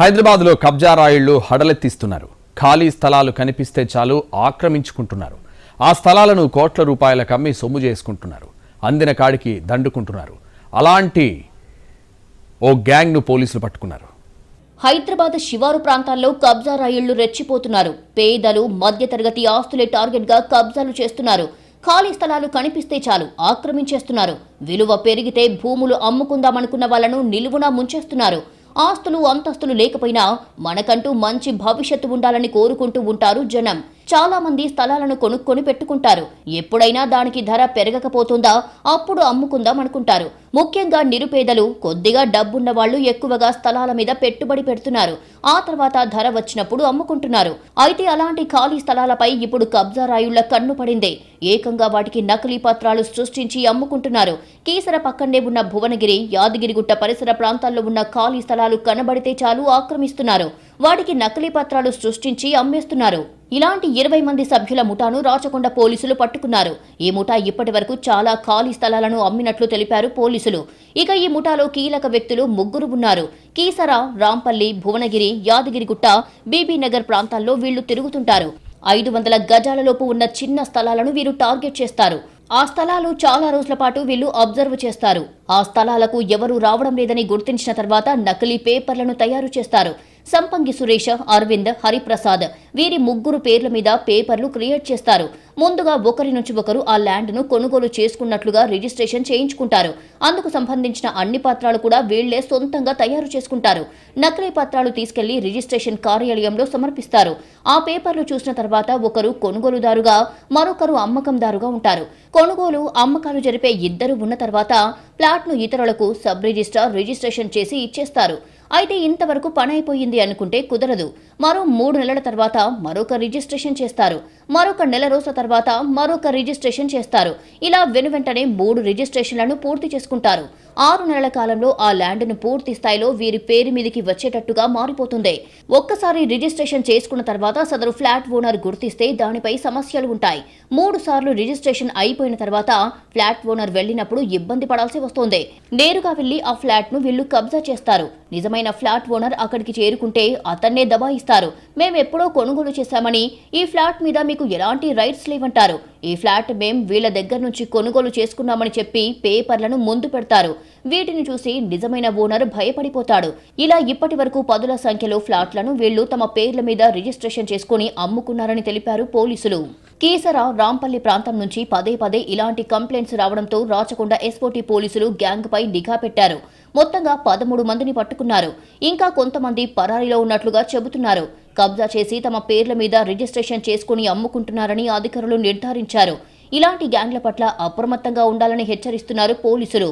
హైదరాబాద్లో కబ్జా హడలెత్తిస్తున్నారు. ఖాళీ స్థలాలు కనిపిస్తే చాలు ఆక్రమించుకుంటున్నారు. ఆ స్థలాలను కోట్ల రూపాయలకు అమ్మి సొమ్ము చేసుకుంటున్నారు. అందిన కాడికి దండుకుంటున్నారు. అలాంటి ఓ గ్యాంగ్ను పోలీసులు పట్టుకున్నారు. హైదరాబాద్ శివారు ప్రాంతాల్లో కబ్జా రాయుళ్ళు రెచ్చిపోతున్నారు. పేదలు మధ్యతరగతి ఆస్తులే టార్గెట్గా కబ్జాలు చేస్తున్నారు. ఖాళీ స్థలాలు కనిపిస్తే చాలు ఆక్రమించేస్తున్నారు. విలువ పెరిగితే భూములు అమ్ముకుందామనుకున్న వాళ్ళను నిలువునా ముంచేస్తున్నారు. ఆస్తులు అంతస్తులు లేకపోయినా మనకంటూ మంచి భవిష్యత్తు ఉండాలని కోరుకుంటూ ఉంటారు జనం. చాలా మంది స్థలాలను కొనుక్కొని పెట్టుకుంటారు. ఎప్పుడైనా దానికి ధర పెరగకపోతుందా? అప్పుడు అమ్ముకుందాం అనుకుంటారు. ముఖ్యంగా నిరుపేదలు కొద్దిగా డబ్బున్న వాళ్ళు ఎక్కువగా స్థలాల మీద పెట్టుబడి పెడుతున్నారు. ఆ తర్వాత ధర వచ్చినప్పుడు అమ్ముకుంటున్నారు. అయితే అలాంటి ఖాళీ స్థలాలపై ఇప్పుడు కబ్జా రాయుళ్ళ కన్ను పడిందే. ఏకంగా వాటికి నకిలీ పత్రాలు సృష్టించి అమ్ముకుంటున్నారు. కీసర పక్కనే ఉన్న భువనగిరి యాదగిరిగుట్ట పరిసర ప్రాంతాల్లో ఉన్న ఖాళీ స్థలాలు కనబడితే చాలు ఆక్రమిస్తున్నారు. వాటికి నకిలీ పత్రాలు సృష్టించి అమ్మేస్తున్నారు. ఇలాంటి ఇరవై మంది సభ్యుల ముఠాను రాచకొండ పోలీసులు పట్టుకున్నారు. ఈ ముఠా ఇప్పటి వరకు చాలా ఖాళీ స్థలాలను అమ్మినట్లు తెలిపారు పోలీసులు. ఇక ఈ ముఠాలో కీలక వ్యక్తులు ముగ్గురు ఉన్నారు. కీసర రాంపల్లి భువనగిరి యాదగిరిగుట్ట బీబీనగర్ ప్రాంతాల్లో వీళ్ళు తిరుగుతుంటారు. ఐదు వందల గజాలలోపు ఉన్న చిన్న స్థలాలను వీరు టార్గెట్ చేస్తారు. ఆ స్థలాలు చాలా రోజుల పాటు వీళ్ళు అబ్జర్వ్ చేస్తారు. ఆ స్థలాలకు ఎవరూ రావడం లేదని గుర్తించిన తర్వాత నకిలీ పేపర్లను తయారు చేస్తారు. సంపంగి సురేష అరవింద్ హరిప్రసాద్ వీరి ముగ్గురు పేర్ల మీద పేపర్లు క్రియేట్ చేస్తారు. ముందుగా ఒకరి నుంచి ఒకరు ఆ ల్యాండ్ను కొనుగోలు చేసుకున్నట్లుగా రిజిస్ట్రేషన్ చేయించుకుంటారు. అందుకు సంబంధించిన అన్ని పత్రాలు కూడా వీళ్ళే సొంతంగా తయారు చేసుకుంటారు. నకిలీ పత్రాలు తీసుకెళ్ళి రిజిస్ట్రేషన్ కార్యాలయంలో సమర్పిస్తారు. ఆ పేపర్లు చూసిన తర్వాత ఒకరు కొనుగోలుదారుగా మరొకరు అమ్మకందారుగా ఉంటారు. కొనుగోలు అమ్మకాలు జరిపే ఇద్దరు ఉన్న తర్వాత ప్లాట్ను ఇతరులకు సబ్ రిజిస్ట్రార్ రిజిస్ట్రేషన్ చేసి ఇచ్చేస్తారు. అయితే ఇంతవరకు పని అయిపోయింది అనుకుంటే కుదరదు. మరో మూడు నెలల తర్వాత మరొక రిజిస్ట్రేషన్ చేస్తారు. మరొక నెల రోజుల తర్వాత మరొక రిజిస్ట్రేషన్ చేస్తారు. ఇలా వెనువెంటనే మూడు రిజిస్ట్రేషన్లను పూర్తి చేసుకుంటారు. ఆరు నెలల కాలంలో ఆ ల్యాండ్ను పూర్తి స్థాయిలో వీరి పేరు మీదకి వచ్చేటట్టుగా మారిపోతుంది. ఒక్కసారి రిజిస్ట్రేషన్ చేసుకున్న తర్వాత సదరు ఫ్లాట్ ఓనర్ గుర్తిస్తే దానిపై సమస్యలు ఉంటాయి. మూడు సార్లు రిజిస్ట్రేషన్ అయిపోయిన తర్వాత ఫ్లాట్ ఓనర్ వెళ్ళినప్పుడు ఇబ్బంది పడాల్సి వస్తోంది. నేరుగా వెళ్ళి ఆ ఫ్లాట్ను వీళ్ళు కబ్జా చేస్తారు. నిజమైన ఫ్లాట్ ఓనర్ అక్కడికి చేరుకుంటే అతన్నే దబాయిస్తారు. మేము ఎప్పుడో కొనుగోలు చేశామని ఈ ఫ్లాట్ మీద మీకు ఎలాంటి రైట్స్ లేవంటారు. ఈ ఫ్లాట్ మేం వీళ్ళ దగ్గర నుంచి కొనుగోలు చేసుకున్నామని చెప్పి పేపర్లను ముందు పెడతారు. వీటిని చూసి నిజమైన ఓనర్ భయపడిపోతాడు. ఇలా ఇప్పటి వరకు పదుల సంఖ్యలో ఫ్లాట్లను వీళ్ళు తమ పేర్ల మీద రిజిస్ట్రేషన్ చేసుకుని అమ్ముకున్నారని తెలిపారు పోలీసులు. కీసర రాంపల్లి ప్రాంతం నుంచి పదే పదే ఇలాంటి కంప్లైంట్స్ రావడంతో రాచకొండ ఎస్ఓటీ పోలీసులు గ్యాంగ్ పై నిఘా పెట్టారు. మొత్తంగా పదమూడు మందిని పట్టుకున్నారు. ఇంకా కొంతమంది పరారీలో ఉన్నట్లుగా చెబుతున్నారు. కబ్జా చేసి తమ పేర్ల మీద రిజిస్ట్రేషన్ చేసుకుని అమ్ముకుంటున్నారని అధికారులు నిర్ధారించారు. ఇలాంటి గ్యాంగ్ల పట్ల అప్రమత్తంగా ఉండాలని హెచ్చరిస్తున్నారు పోలీసులు.